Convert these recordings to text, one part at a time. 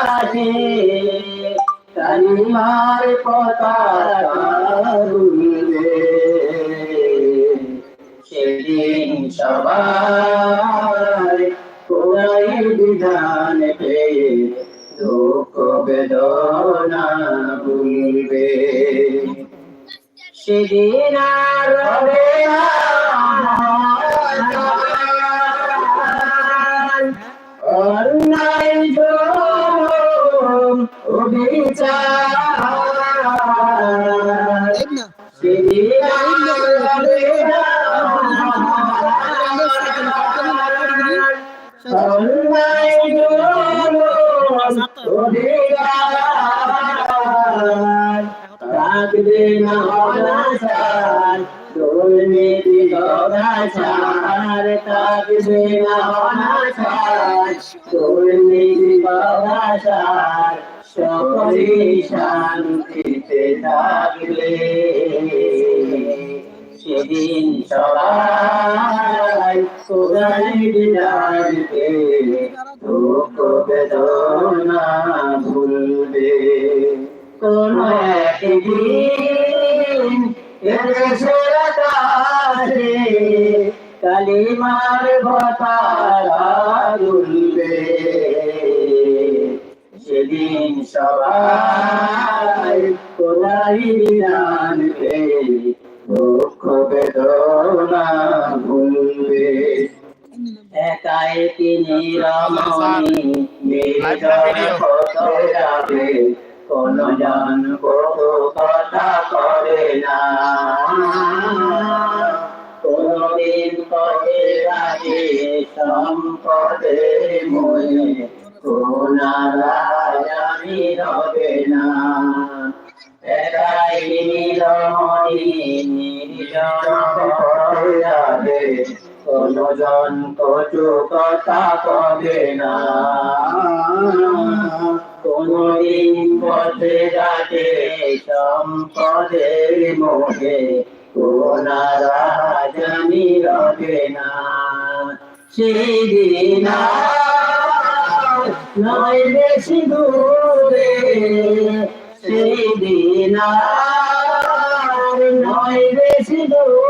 আকাশে কালিমার পতাকা উড়বে সেদিন সবাই কোরআনের বিধান পেয়ে দুঃখ বেদনা ভুলবে। সেদিন আর অবিচার রাখবে না অনাচার দুর্নীতি গদাচার থাকবে না অনাচার দুর্নীতি গদাচার সকলে শান্তিতে থাকবে সেদিন সবাই কোরআন বিদায়কে দুঃখ বেদনা ভুলবে কোন একদিন এদেশের আকাশে কালিমার পতাকা উড়বে সেদিন সবাই কোলাই তিনি রমণী নির্জন কত যাবে জন কথা করে না কোনদিন পথে রাজে সম্পদে মনে কোনারা জানি হবে না কোন জন কথা কবে না? কোনদিন পথে যাতে সম্পদের মোহে কোনারা নয় বেশি দূরে, সেদিন নয় বেশি দূরে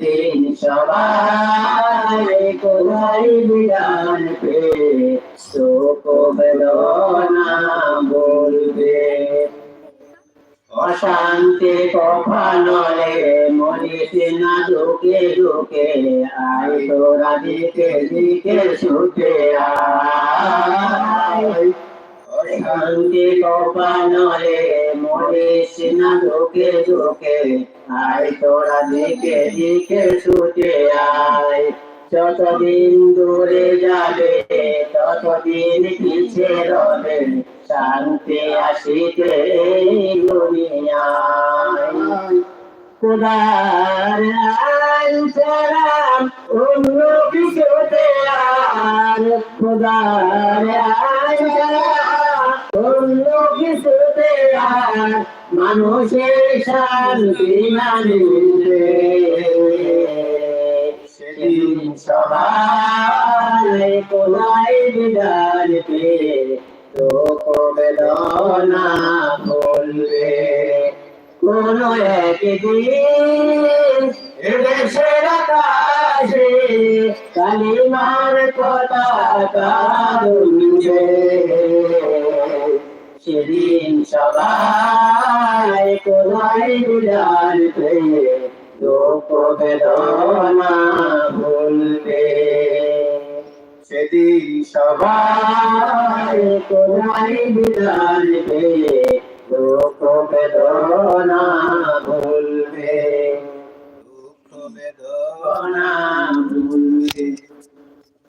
সেদিন সবাই বিধান পে শোক বলবে। অশান্তি কখনলে মরিস না ঢুকে ঢুকে, আয় তোরা দিকে দিকে ছুটে আয়। অশান্তি কখনলে মরিস না ঢুকে ঢুকে আয় তোরা দিকে দিকে ছুটে আয়। যতদিন দূরে যাবে, ততদিন পিছে রবে। শান্তি আসিতে দুনিয়ায়। খোদার আইন অন্য কিছুতে আর। খোদার আইন আর মানুষের শান্তি মানিবে সেদিন সবাই কোলাই বিদার পে বেদনা বলবে কোন একদিন এদেশের আকাশে কালিমার পতাকা উড়বে সেদিন সবাই কোলাই বিদার পে দুঃখ বেদনা ভুলবে সেদিন সবাই কোলাই বিদার পে দুঃখ